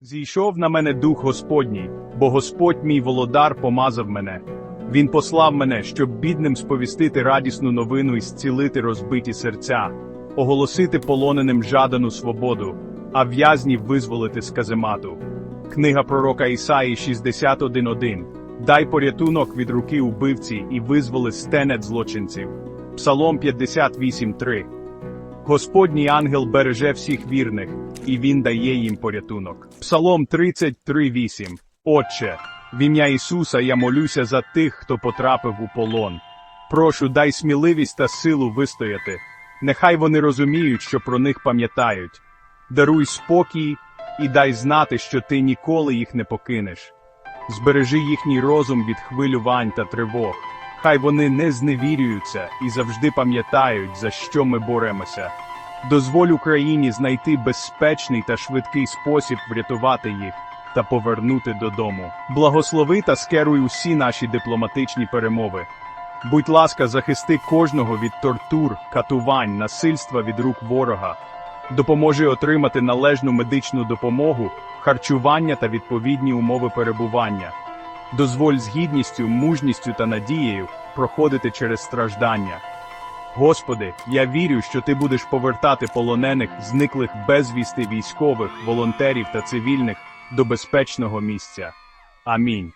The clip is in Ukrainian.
Зійшов на мене дух Господній, бо Господь мій володар помазав мене. Він послав мене, щоб бідним сповістити радісну новину і зцілити розбиті серця, оголосити полоненим жадану свободу, а в'язнів визволити з каземату. Книга пророка Ісаї 61.1 Дай порятунок від руки убивці і визволи стенет злочинців. Псалом 58.3 Господній ангел береже всіх вірних, і він дає їм порятунок. Псалом 33.8 Отче, в ім'я Ісуса я молюся за тих, хто потрапив у полон. Прошу, дай сміливість та силу вистояти. Нехай вони розуміють, що про них пам'ятають. Даруй спокій і дай знати, що ти ніколи їх не покинеш. Збережи їхній розум від хвилювань та тривог. Хай вони не зневірюються і завжди пам'ятають, за що ми боремося. Дозволь Україні знайти безпечний та швидкий спосіб врятувати їх та повернути додому. Благослови та скеруй усі наші дипломатичні перемови. Будь ласка, захисти кожного від тортур, катувань, насильства від рук ворога. Допоможи отримати належну медичну допомогу, харчування та відповідні умови перебування. Дозволь з гідністю, мужністю та надією проходити через страждання. Господи, я вірю, що ти будеш повертати полонених, зниклих безвісти військових, волонтерів та цивільних до безпечного місця. Амінь.